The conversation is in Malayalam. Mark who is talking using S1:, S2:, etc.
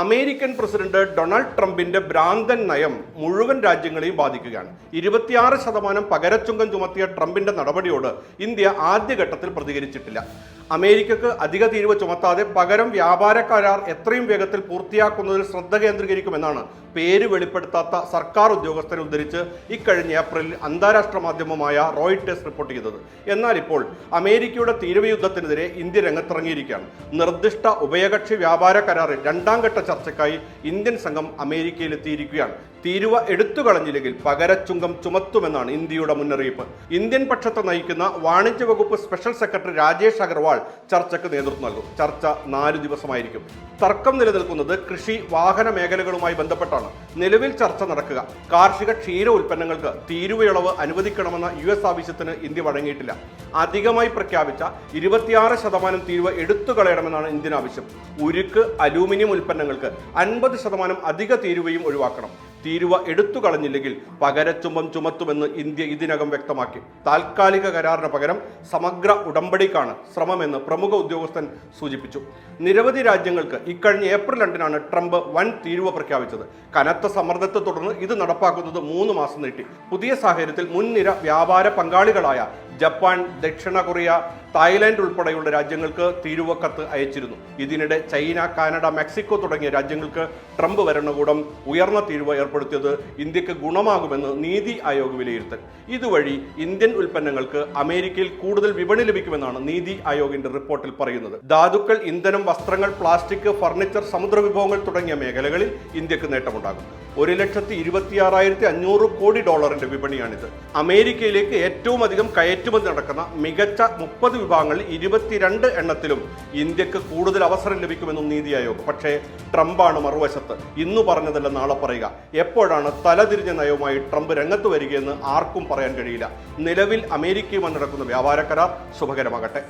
S1: അമേരിക്കൻ പ്രസിഡന്റ് ഡൊണാൾഡ് ട്രംപിന്റെ ഭ്രാന്തൻ നയം മുഴുവൻ രാജ്യങ്ങളെയും ബാധിക്കുകയാണ്. ഇരുപത്തിയാറ് ശതമാനം പകരച്ചുങ്കം ചുമത്തിയ ട്രംപിന്റെ നടപടിയോട് ഇന്ത്യ ആദ്യഘട്ടത്തിൽ പ്രതികരിച്ചിട്ടില്ല. അമേരിക്കക്ക് അധിക തീരുവ ചുമത്താതെ പകരം വ്യാപാര കരാർ എത്രയും വേഗത്തിൽ പൂർത്തിയാക്കുന്നതിൽ ശ്രദ്ധ കേന്ദ്രീകരിക്കുമെന്നാണ് പേര് വെളിപ്പെടുത്താത്ത സർക്കാർ ഉദ്യോഗസ്ഥരെ ഉദ്ധരിച്ച് ഇക്കഴിഞ്ഞ ഏപ്രിലിൽ അന്താരാഷ്ട്ര മാധ്യമമായ റോയിട്ടേഴ്സ് റിപ്പോർട്ട് ചെയ്തത്. എന്നാൽ ഇപ്പോൾ അമേരിക്കയുടെ തീരുവ യുദ്ധത്തിനെതിരെ ഇന്ത്യ രംഗത്തിറങ്ങിയിരിക്കുകയാണ്. നിർദ്ദിഷ്ട ഉഭയകക്ഷി വ്യാപാര കരാറിൽ രണ്ടാം ഘട്ട ചർച്ചയ്ക്കായി ഇന്ത്യൻ സംഘം അമേരിക്കയിൽ എത്തിയിരിക്കുകയാണ് തീരുവ എടുത്തു കളഞ്ഞില്ലെങ്കിൽ പകരച്ചുങ്കം ചുമത്തുമെന്നാണ് ഇന്ത്യയുടെ മുന്നറിയിപ്പ്. ഇന്ത്യൻ പക്ഷത്തെ നയിക്കുന്ന വാണിജ്യ വകുപ്പ് സ്പെഷ്യൽ സെക്രട്ടറി രാജേഷ് അഗർവാൾ ചർച്ചയ്ക്ക് നേതൃത്വം നൽകും. ചർച്ച നാല് ദിവസമായിരിക്കും. തർക്കം നിലനിൽക്കുന്നത് കൃഷി വാഹന മേഖലകളുമായി ബന്ധപ്പെട്ടാണ്. നിലവിൽ ചർച്ച നടക്കുക. കാർഷിക ക്ഷീര ഉൽപ്പന്നങ്ങൾക്ക് തീരുവയളവ് അനുവദിക്കണമെന്ന യു എസ് ആവശ്യത്തിന് ഇന്ത്യ വഴങ്ങിയിട്ടില്ല. അധികമായി പ്രഖ്യാപിച്ച ഇരുപത്തിയാറ് ശതമാനം തീരുവ എടുത്തു കളയണമെന്നാണ് ഇന്ത്യൻ ആവശ്യം. ഉരുക്ക് അലൂമിനിയം ഉൽപ്പന്നങ്ങൾക്ക് അൻപത് ശതമാനം അധിക തീരുവയും ഒഴിവാക്കണം. തീരുവ എടുത്തു കളഞ്ഞില്ലെങ്കിൽ പകരച്ചുമം ചുമത്തുമെന്ന് ഇന്ത്യ ഇതിനകം വ്യക്തമാക്കി. താൽക്കാലിക കരാറിന് പകരം സമഗ്ര ഉടമ്പടിക്കാണ് ശ്രമമെന്ന് പ്രമുഖ ഉദ്യോഗസ്ഥൻ സൂചിപ്പിച്ചു. നിരവധി രാജ്യങ്ങൾക്ക് ഇക്കഴിഞ്ഞ ഏപ്രിൽ രണ്ടിനാണ് ട്രംപ് വൻ തീരുവ പ്രഖ്യാപിച്ചത്. കനത്ത സമ്മർദ്ദത്തെ തുടർന്ന് ഇത് നടപ്പാക്കുന്നത് മൂന്ന് മാസം നീട്ടി. പുതിയ സാഹചര്യത്തിൽ മുൻനിര വ്യാപാര പങ്കാളികളായ ജപ്പാൻ ദക്ഷിണ കൊറിയ തായ്ലാന്റ് ഉൾപ്പെടെയുള്ള രാജ്യങ്ങൾക്ക് തീരുവക്കത്ത് അയച്ചിരുന്നു. ഇതിനിടെ ചൈന കാനഡ മെക്സിക്കോ തുടങ്ങിയ രാജ്യങ്ങൾക്ക് ട്രംപ് ഭരണകൂടം ഉയർന്ന തീരുവ ഏർപ്പെടുത്തിയത് ഇന്ത്യയ്ക്ക് ഗുണമാകുമെന്ന് നീതി ആയോഗ് വിലയിരുത്തൽ. ഇതുവഴി ഇന്ത്യൻ ഉൽപ്പന്നങ്ങൾക്ക് അമേരിക്കയിൽ കൂടുതൽ വിപണി ലഭിക്കുമെന്നാണ് നീതി ആയോഗിന്റെ റിപ്പോർട്ടിൽ പറയുന്നത്. ധാതുക്കൾ ഇന്ധനം വസ്ത്രങ്ങൾ പ്ലാസ്റ്റിക് ഫർണിച്ചർ സമുദ്ര വിഭവങ്ങൾ തുടങ്ങിയ മേഖലകളിൽ ഇന്ത്യയ്ക്ക് നേട്ടമുണ്ടാകും. ഒരു ലക്ഷത്തി ഇരുപത്തിയാറായിരത്തി അഞ്ഞൂറ് കോടി ഡോളറിന്റെ വിപണിയാണിത്. അമേരിക്കയിലേക്ക് ഏറ്റവും അധികം കയറ്റുമതി നടക്കുന്ന മികച്ച മുപ്പത് വിഭാഗങ്ങളിൽ ഇരുപത്തിരണ്ട് എണ്ണത്തിലും ഇന്ത്യയ്ക്ക് കൂടുതൽ അവസരം ലഭിക്കുമെന്നും നീതി ആയോഗ്. പക്ഷേ ട്രംപാണ് മറുവശത്ത്. ഇന്നു പറഞ്ഞതല്ല നാളെ പറയുക. എപ്പോഴാണ് തലതിരിഞ്ഞ നയവുമായി ട്രംപ് രംഗത്ത് വരികയെന്ന് ആർക്കും പറയാൻ കഴിയില്ല. നിലവിൽ അമേരിക്കയുമായി നടക്കുന്ന വ്യാപാര കരാർ ശുഭകരമാകട്ടെ.